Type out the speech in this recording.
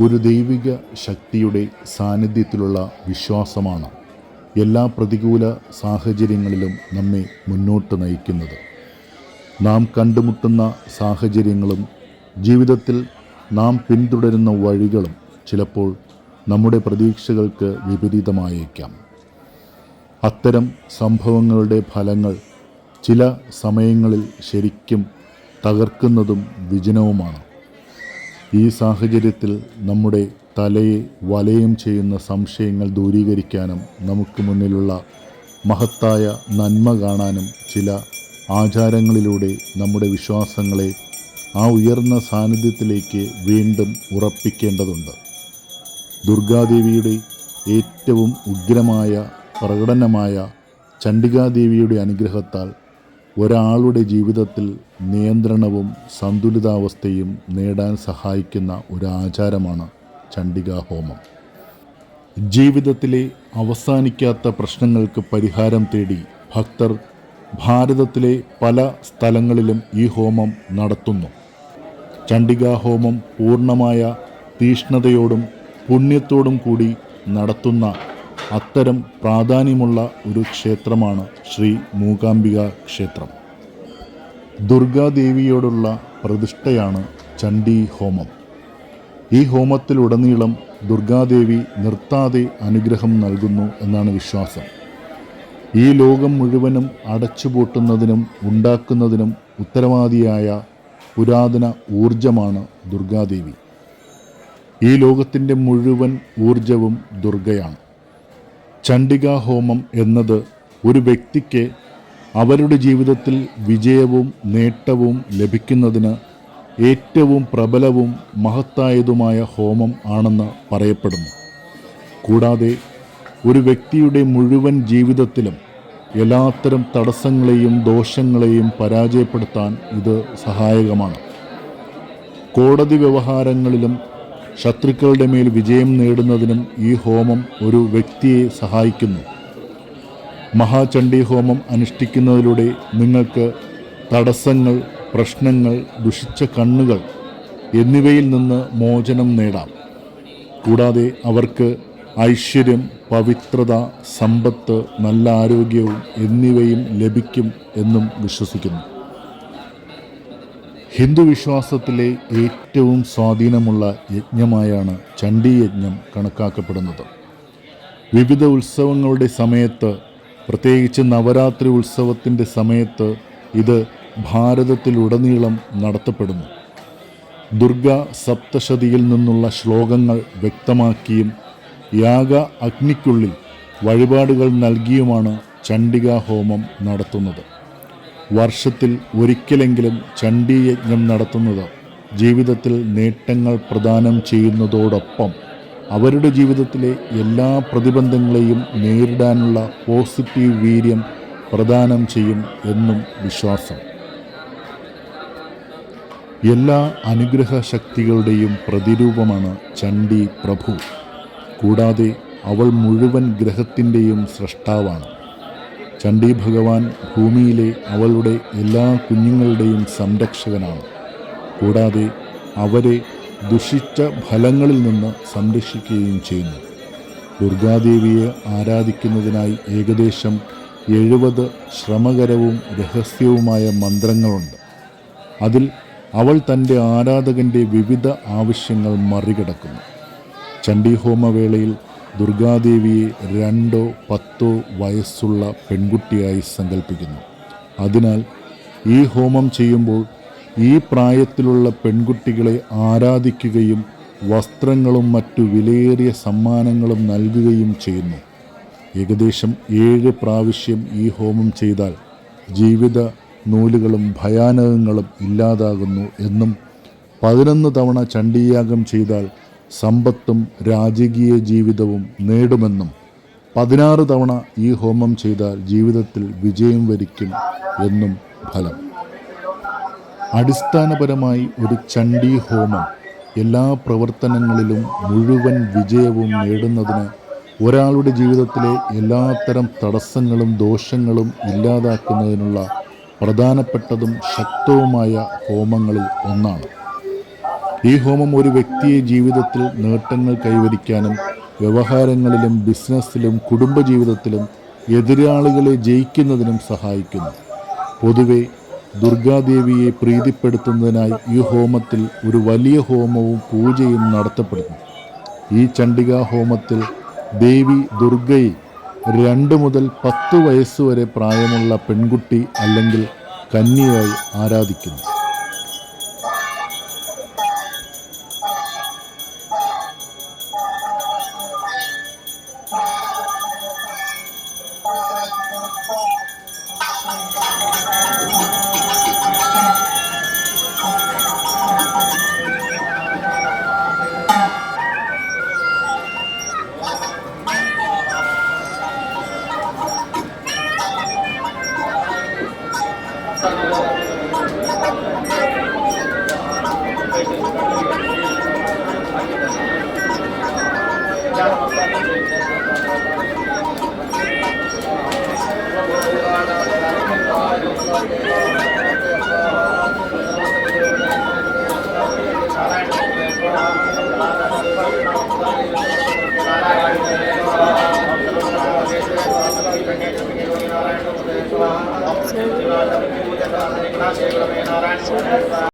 ഒരു ദൈവിക ശക്തിയുടെ സാന്നിധ്യത്തിലുള്ള വിശ്വാസമാണ് എല്ലാ പ്രതികൂല സാഹചര്യങ്ങളിലും നമ്മെ മുന്നോട്ട് നയിക്കുന്നത്. നാം കണ്ടുമുട്ടുന്ന സാഹചര്യങ്ങളും ജീവിതത്തിൽ നാം പിന്തുടരുന്ന വഴികളും ചിലപ്പോൾ നമ്മുടെ പ്രതീക്ഷകൾക്ക് വിപരീതമായേക്കാം. അത്തരം സംഭവങ്ങളുടെ ഫലങ്ങൾ ചില സമയങ്ങളിൽ ശരിക്കും തകർക്കുന്നതും വിജനവുമാണ്. ഈ സാഹചര്യത്തിൽ നമ്മുടെ തലയെ വലയം ചെയ്യുന്ന സംശയങ്ങൾ ദൂരീകരിക്കാനും നമുക്ക് മുന്നിലുള്ള മഹത്തായ നന്മ കാണാനും ചില ആചാരങ്ങളിലൂടെ നമ്മുടെ വിശ്വാസങ്ങളെ ആ ഉയർന്ന സാന്നിധ്യത്തിലേക്ക് വീണ്ടും ഉറപ്പിക്കേണ്ടതുണ്ട്. ദുർഗാദേവിയുടെ ഏറ്റവും ഉഗ്രമായ പ്രകടനമായ ചണ്ഡികാദേവിയുടെ അനുഗ്രഹത്താൽ ഒരാളുടെ ജീവിതത്തിൽ നിയന്ത്രണവും സന്തുലിതാവസ്ഥയും നേടാൻ സഹായിക്കുന്ന ഒരു ആചാരമാണ് ചണ്ഡികാ ഹോമം. ജീവിതത്തിലെ അവസാനിക്കാത്ത പ്രശ്നങ്ങൾക്ക് പരിഹാരം തേടി ഭക്തർ ഭാരതത്തിലെ പല സ്ഥലങ്ങളിലും ഈ ഹോമം നടത്തുന്നു. ചണ്ഡികാ ഹോമം പൂർണമായ തീഷ്ണതയോടും പുണ്യത്തോടും കൂടി നടത്തുന്ന അത്തരം പ്രാധാന്യമുള്ള ഒരു ക്ഷേത്രമാണ് ശ്രീ മൂകാംബിക ക്ഷേത്രം. ദുർഗാദേവിയോടുള്ള പ്രതിഷ്ഠയാണ് ചണ്ഡി ഹോമം. ഈ ഹോമത്തിലുടനീളം ദുർഗാദേവി നിർത്താതെ അനുഗ്രഹം നൽകുന്നു എന്നാണ് വിശ്വാസം. ഈ ലോകം മുഴുവനും അടച്ചുപൂട്ടുന്നതിനും ഉണ്ടാക്കുന്നതിനും ഉത്തരവാദിയായ പുരാതന ഊർജമാണ് ദുർഗാദേവി. ഈ ലോകത്തിന്റെ മുഴുവൻ ഊർജവും ദുർഗയാണ്. ചണ്ഡികാ ഹോമം എന്നത് ഒരു വ്യക്തിക്ക് അവരുടെ ജീവിതത്തിൽ വിജയവും നേട്ടവും ലഭിക്കുന്നതിന് ഏറ്റവും പ്രബലവും മഹത്തായതുമായ ഹോമം ആണെന്ന് പറയപ്പെടുന്നു. കൂടാതെ ഒരു വ്യക്തിയുടെ മുഴുവൻ ജീവിതത്തിലും എല്ലാത്തരം തടസ്സങ്ങളെയും ദോഷങ്ങളെയും പരാജയപ്പെടുത്താൻ ഇത് സഹായകമാണ്. കോടതി വ്യവഹാരങ്ങളിലും ശത്രുക്കളുടെ മേൽ വിജയം നേടുന്നതിനും ഈ ഹോമം ഒരു വ്യക്തിയെ സഹായിക്കുന്നു. മഹാചണ്ഡി ഹോമം അനുഷ്ഠിക്കുന്നതിലൂടെ നിങ്ങൾക്ക് തടസ്സങ്ങൾ പ്രശ്നങ്ങൾ ദുഷിച്ച കണ്ണുകൾ എന്നിവയിൽ നിന്ന് മോചനം നേടാം. കൂടാതെ അവർക്ക് ഐശ്വര്യം പവിത്രത സമ്പത്ത് നല്ല ആരോഗ്യവും എന്നിവയും ലഭിക്കും എന്നും വിശ്വസിക്കുന്നു. ഹിന്ദു വിശ്വാസത്തിലെ ഏറ്റവും സ്വാധീനമുള്ള യജ്ഞമായാണ് ചണ്ഡി യജ്ഞം കണക്കാക്കപ്പെടുന്നത്. വിവിധ ഉത്സവങ്ങളുടെ സമയത്ത് പ്രത്യേകിച്ച് നവരാത്രി ഉത്സവത്തിന്റെ സമയത്ത് ഇത് ഭാരതത്തിലുടനീളം നടത്തപ്പെടുന്നു. ദുർഗ സപ്തശതിയിൽ നിന്നുള്ള ശ്ലോകങ്ങൾ വ്യക്തമാക്കിയും യാഗ അഗ്നിക്കുള്ളിൽ വഴിപാടുകൾ നൽകിയുമാണ് ചണ്ഡികാ ഹോമം നടത്തുന്നത്. വർഷത്തിൽ ഒരിക്കലെങ്കിലും ചണ്ഡീയജ്ഞം നടത്തുന്നത് ജീവിതത്തിൽ നേട്ടങ്ങൾ പ്രദാനം ചെയ്യുന്നതോടൊപ്പം അവരുടെ ജീവിതത്തിലെ എല്ലാ പ്രതിബന്ധങ്ങളെയും നേരിടാനുള്ള പോസിറ്റീവ് വീര്യം പ്രദാനം ചെയ്യും എന്നും വിശ്വാസം. എല്ലാ അനുഗ്രഹ ശക്തികളുടെയും പ്രതിരൂപമാണ് ചണ്ഡി പ്രഭു. കൂടാതെ അവൾ മുഴുവൻ ഗ്രഹത്തിന്റെയും സൃഷ്ടാവാണ് ചണ്ഡി ഭഗവാൻ ഭൂമിയിലെ അവളുടെ എല്ലാ കുഞ്ഞുങ്ങളുടെയും സംരക്ഷകനാണ്. കൂടാതെ അവരെ ദുഷിച്ച ഫലങ്ങളിൽ നിന്ന് സംരക്ഷിക്കുകയും ചെയ്യുന്നു. ദുർഗാദേവിയെ ആരാധിക്കുന്നതിനായി ഏകദേശം എഴുപത് ശ്രമകരവും രഹസ്യവുമായ മന്ത്രങ്ങളുണ്ട്. അതിൽ അവൾ തന്റെ ആരാധകന്റെ വിവിധ ആവശ്യങ്ങൾ മറികടക്കുന്നു. ചണ്ഡീഹോമവേളയിൽ ദുർഗാദേവിയെ രണ്ടോ പത്തോ വയസ്സുള്ള പെൺകുട്ടിയായി സങ്കല്പിക്കുന്നു അതിനാൽ ഈ ഹോമം ചെയ്യുമ്പോൾ ഈ പ്രായത്തിലുള്ള പെൺകുട്ടികളെ ആരാധിക്കുകയും വസ്ത്രങ്ങളും മറ്റു വിലയേറിയ സമ്മാനങ്ങളും നൽകുകയും ചെയ്യുന്നു. ഏകദേശം ഏഴ് പ്രാവശ്യം ഈ ഹോമം ചെയ്താൽ ജീവിത നൂലുകളും ഭയാനകങ്ങളും ഇല്ലാതാകുന്നു എന്നും പതിനൊന്ന് തവണ ചണ്ഡീയാഗം ചെയ്താൽ സമ്പത്തും രാജകീയ ജീവിതവും നേടുമെന്നും പതിനാറ് തവണ ഈ ഹോമം ചെയ്താൽ ജീവിതത്തിൽ വിജയം വരിക്കും എന്നും ഫലം. അടിസ്ഥാനപരമായി ഒരു ചണ്ഡി ഹോമം എല്ലാ പ്രവർത്തനങ്ങളിലും മുഴുവൻ വിജയവും നേടുന്നതിന് ഒരാളുടെ ജീവിതത്തിലെ എല്ലാത്തരം തടസ്സങ്ങളും ദോഷങ്ങളും ഇല്ലാതാക്കുന്നതിനുള്ള പ്രധാനപ്പെട്ടതും ശക്തവുമായ ഹോമങ്ങളിൽ ഒന്നാണ്. ഈ ഹോമം ഒരു വ്യക്തിയെ ജീവിതത്തിൽ നേട്ടങ്ങൾ കൈവരിക്കാനും വ്യവഹാരങ്ങളിലും ബിസിനസ്സിലും കുടുംബജീവിതത്തിലും എതിരാളികളെ ജയിക്കുന്നതിനും സഹായിക്കുന്നു. പൊതുവെ ദുർഗാദേവിയെ പ്രീതിപ്പെടുത്തുന്നതിനായി ഈ ഹോമത്തിൽ ഒരു വലിയ ഹോമവും പൂജയും നടത്തപ്പെടുന്നു. ഈ ചണ്ഡികാ ഹോമത്തിൽ ദേവി ദുർഗയെ രണ്ട് മുതൽ പത്ത് വയസ്സുവരെ പ്രായമുള്ള പെൺകുട്ടി അല്ലെങ്കിൽ കന്യയായി ആരാധിക്കുന്നു. Thank you. Yes.